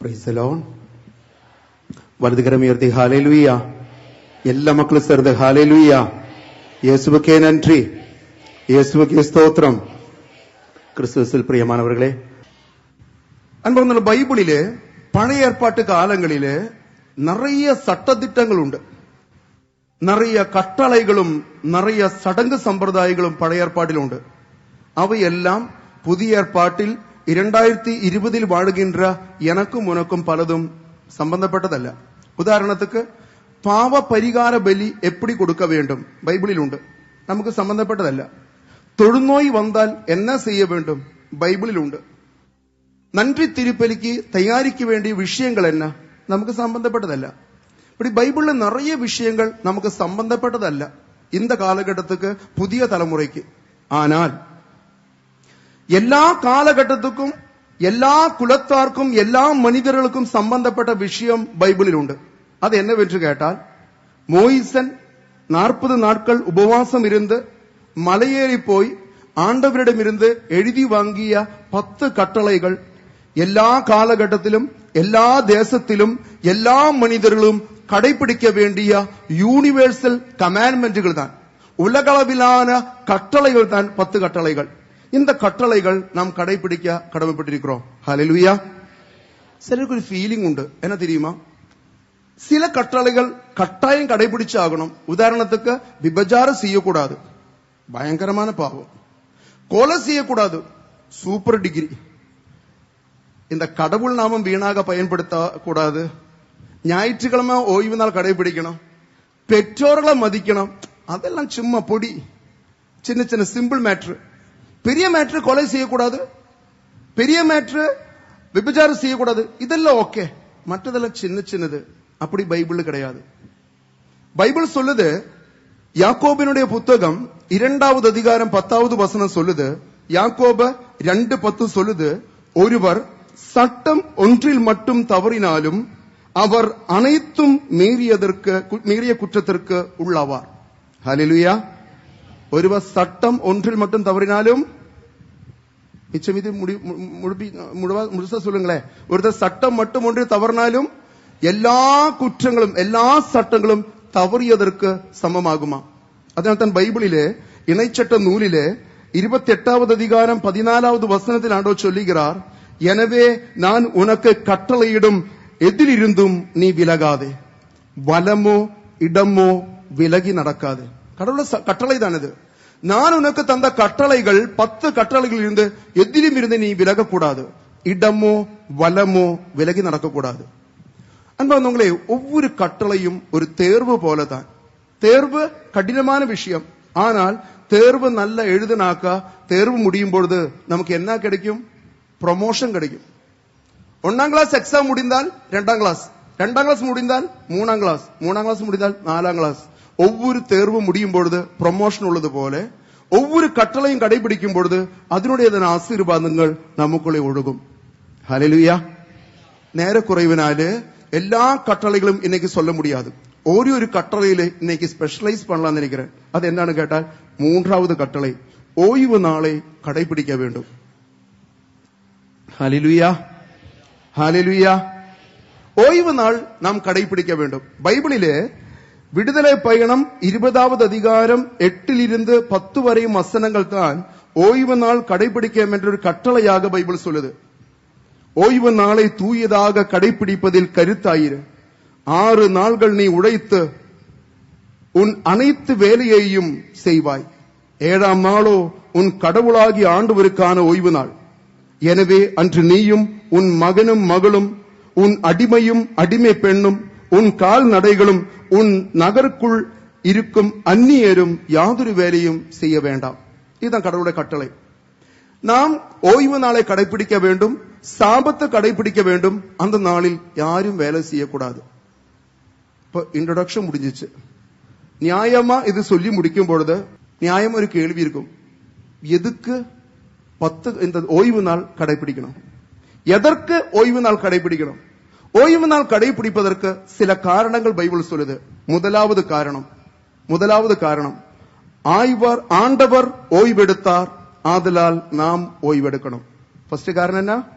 പ്രൈസലോൺ വലതുകരം എല്ലാ മക്കളും ചേർത്ത് ഹാലേലുയ്യ യേസുബക്കേ നന്ദി. യേസുബക്കേ സ്തോത്രം. ക്രിസ്തുസിൽ പ്രിയമാനവர்களே അൻപറന്നുള്ള ബൈബിളിൽ പഴയ ഏർപ്പാട്ട് കാലങ്ങളിൽ നിറയ സട്ടതിട്ടങ്ങളുണ്ട്. നിറയ കട്ടളകളും നിറയ ചടങ്ങ് സമ്പ്രദായങ്ങളും പഴയ ഏർപ്പാട്ടിലുണ്ട്. അവയെല്ലാം പുതിയ ഏർപ്പാട്ടിൽ இரண்டாயிரத்தி இருபதில் வாழுகின்ற எனக்கும் உனக்கும் பலதும் சம்பந்தப்பட்டதல்ல ഉദാഹരണത്തിക്ക് പാവ പരിഹാര ബലി എപ്പിടി കൊടുക്ക വേണ്ടും? ബൈബിളിലുണ്ട്. നമുക്ക് സംബന്ധപ്പെട്ടതല്ല. തൊഴുനോയി വന്നാൽ എന്നാ ചെയ്യ വേണ്ടും? ബൈബിളിലുണ്ട്. നന്ദി തിരുപ്പലിക്ക് തയ്യാറിക്ക് വേണ്ടിയ വിഷയങ്ങൾ എന്നാ? നമുക്ക് സംബന്ധപ്പെട്ടതല്ല. ഇവിടെ ബൈബിളിൽ നിറയെ വിഷയങ്ങൾ നമുക്ക് സംബന്ധപ്പെട്ടതല്ല. ഇന്ന കാലഘട്ടത്തിക്ക് പുതിയ തലമുറയ്ക്ക്. ആനാൽ എല്ലാ കാലഘട്ടത്തിക്കും എല്ലാ കുലത്താർക്കും എല്ലാ മനിതരുകൾക്കും സംബന്ധപ്പെട്ട വിഷയം ബൈബിളിലുണ്ട്. അത് എന്നെ വെച്ച് കേട്ടാൽ മോയിസൻ നാൽപ്പത് നാട്കൾ ഉപവാസം ഇരുന്ന് മലയേറിപ്പോയി ആണ്ടവരിടമിരുന്ന് എഴുതി വാങ്ങിയ പത്ത് കട്ടളകൾ എല്ലാ കാലഘട്ടത്തിലും എല്ലാ ദേശത്തിലും എല്ലാ മനിതരും കടപിടിക്ക വേണ്ടിയ യൂണിവേഴ്സൽ കമാൻമെന്റുകൾ താൻ. ഉലകളവിലാന കട്ടളകൾ താൻ പത്ത് കട്ടളകൾ. இந்த கட்டளைகள் நாம் கடைபிடிக்க கடமைப்பட்டிருக்கிறோம். ஹalleluya சிலருக்கு ஒரு ஃபீலிங் உண்டு. என்ன தெரியுமா? சில கட்டளைகள் கட்டாயம் கடைபிடிச்சாகணும். உதாரணத்துக்கு விபச்சாரம் செய்யக்கூடாது. பயங்கரமான பாவம். கொலை செய்யக்கூடாது. சூப்பர் டிகிரி இந்த கடவுள் நாமம் வீணாக பயன்படுத்த கூடாது. ஞாயிற்றுக்கிழமை ஓய்வு நாள் கடைபிடிக்கணும். பெற்றோர்களை மதிக்கணும். அதெல்லாம் சும்மா பொடி. சின்ன சின்ன சிம்பிள் மேட்ரு பெரிய மேட்ரு கொலை செய்யக்கூடாது. பெரிய மேட்ரு விபச்சாரம் செய்யக்கூடாது. இதெல்லாம் ஓகே மற்றதெல்லாம் சின்ன சின்னது. அப்படி பைபிள் கிடையாது. பைபிள் சொல்லுது யாக்கோபினுடைய புத்தகம் இரண்டாவது அதிகாரம் பத்தாவது வசனம் சொல்லுது யாக்கோப ரெண்டு பத்து சொல்லுது ஒருவர் சட்டம் ஒன்றில் மட்டும் தவறினாலும் அவர் அனைத்தும் மீறியதற்கு மீறிய குற்றத்திற்கு உள்ளாவார். ஹலிலுயா ஒருவர் சட்டம் ஒன்றில் மட்டும் தவறினாலும் மிச்சம் இது முடி- மு- முழுப்பி முழுவா- முழுசா சொல்லுங்களேன் ஒருத்தர் சட்டம் மட்டும் ஒன்றில் தவறினாலும் எல்லா குற்றங்களும் எல்லா சட்டங்களும் தவறியதற்கு சமமாகுமா அதனால் தான் பைபிளிலே இணைச்சட்ட நூலிலே இருபத்தி எட்டாவது அதிகாரம் பதினாலாவது வசனத்தில் ஆண்டவர் சொல்லுகிறார் எனவே நான் உனக்கு கட்டளையிடும் எதிலிருந்தும் நீ விலகாதே வலமோ இடமோ விலகி நடக்காது கடவுள கட்டளை தான் இது நான் உனக்கு தந்த கட்டளைகள் பத்து கட்டளைகள் இருந்து எதிலும் இருந்து நீ விலகக்கூடாது இடமோ வலமோ விலகி நடக்கக்கூடாது அன்பானவங்களே ஒவ்வொரு கட்டளையும் ஒரு தேர்வு போலதான் தேர்வு கடினமான விஷயம் ஆனால் தேர்வு நல்ல எழுதுனாக்கா தேர்வு முடியும் பொழுது நமக்கு என்ன கிடைக்கும் ப்ரொமோஷன் கிடைக்கும் ஒன்னாம் கிளாஸ் எக்ஸாம் முடிந்தால் ரெண்டாம் கிளாஸ் ரெண்டாம் கிளாஸ் முடிந்தால் மூணாம் கிளாஸ் மூணாம் கிளாஸ் முடிந்தால் நாலாம் கிளாஸ் ஒவ்வொரு தேர்வும் முடியும் பொழுது ப்ரொமோஷன் உள்ளது போல ஒவ்வொரு கட்டளையும் கடைபிடிக்கும் பொழுது அதனுடைய ஆசீர்வாதங்கள் நமக்குள்ளே ஒழுகும். ஹalleluya நேர குறைவினாല് எல்லா கட்டளைகளும் இன்னைக்கு சொல்ல முடியாது. ஒரு ஒரு கட்டளையில இன்னைக்கு ஸ்பெஷலைஸ் பண்ணலாம்னு நினைக்கிறேன். அது என்னன்னு கேட்டால் மூன்றாவது கட்டளை ஓய்வு நாளை கடைபிடிக்க வேண்டும். ஹலிலுயா ஹலிலுயா ஓய்வு நாள் நாம் கடைபிடிக்க வேண்டும். பைபிளிலே விடுதலை பயணம் இருபதாவது அதிகாரம் எட்டிலிருந்து பத்து வரையும் வசனங்கள் தான் ஓய்வு நாள் கடைபிடிக்க என்ற ஒரு கட்டளையாக பைபிள் சொல்லுது. ஓய்வு நாளை தூயதாக கடைபிடிப்பதில் கருத்தாயிரு. ஆறு நாள்கள் நீ உழைத்து உன் அனைத்து வேலையையும் செய்வாய். ஏழாம் நாளோ உன் கடவுளாகி ஆண்டவருக்கான ஓய்வு நாள். எனவே அன்று நீயும் உன் மகனும் மகளும் உன் அடிமையும் அடிமை பெண்ணும் உன் கால்நடைகளும் உன் நகருக்குள் இருக்கும் அந்நியரும் யாதொரு வேலையும் செய்ய வேண்டாம். இதுதான் கடவுளுடைய கட்டளை. நாம் ஓய்வு நாளை கடைபிடிக்க வேண்டும் சாபத்தை கடைபிடிக்க வேண்டும். அந்த நாளில் யாரும் வேலை செய்யக்கூடாது. இப்ப இன்ட்ரோடக்ஷன் முடிஞ்சிச்சு. நியாயமா இது சொல்லி முடிக்கும் பொழுது நியாயம் ஒரு கேள்வி இருக்கும். எதுக்கு பத்து இந்த ஓய்வு நாள் கடைபிடிக்கணும்? எதற்கு ஓய்வு நாள் கடைபிடிக்கணும்? ஓய்வு நாள் கடைபிடிப்பதற்கு சில காரணங்கள் பைபிள் சொல்லுது. முதலாவது காரணம் முதலாவது காரணம். ஆய்வர் ஆண்டவர் ஓய்வெடுத்தார். ஆதலால் நாம் ஓய்வெடுக்கணும். ஃபர்ஸ்ட் காரணம் என்ன?